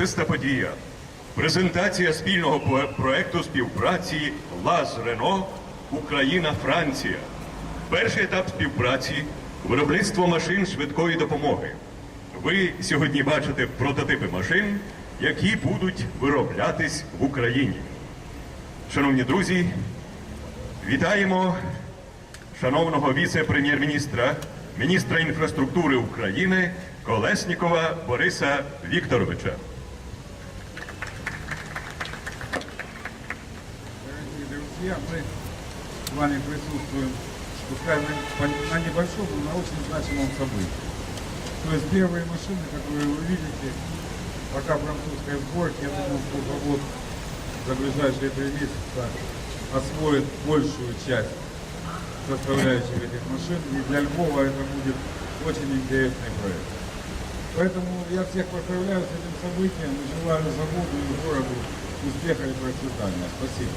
Чиста подія. Презентація спільного проекту співпраці ЛАЗ Рено Україна-Франція. Перший етап співпраці виробництво машин швидкої допомоги. Ви сьогодні бачите прототипи машин, які будуть вироблятись в Україні. Шановні друзі, вітаємо шановного віце-прем'єр-міністра, міністра інфраструктури України Колеснікова Бориса Вікторовича. Друзья, мы с вами присутствуем, пускай на, на небольшом, но на очень значимом событии. То есть первые машины, которые вы видите, пока французской сборки, я думаю, что завод за ближайшие три месяца освоит большую часть составляющих этих машин, и для Львова это будет очень интересный проект. Поэтому я всех поздравляю с этим событием и желаю заводу и городу успеха и процветания. Спасибо.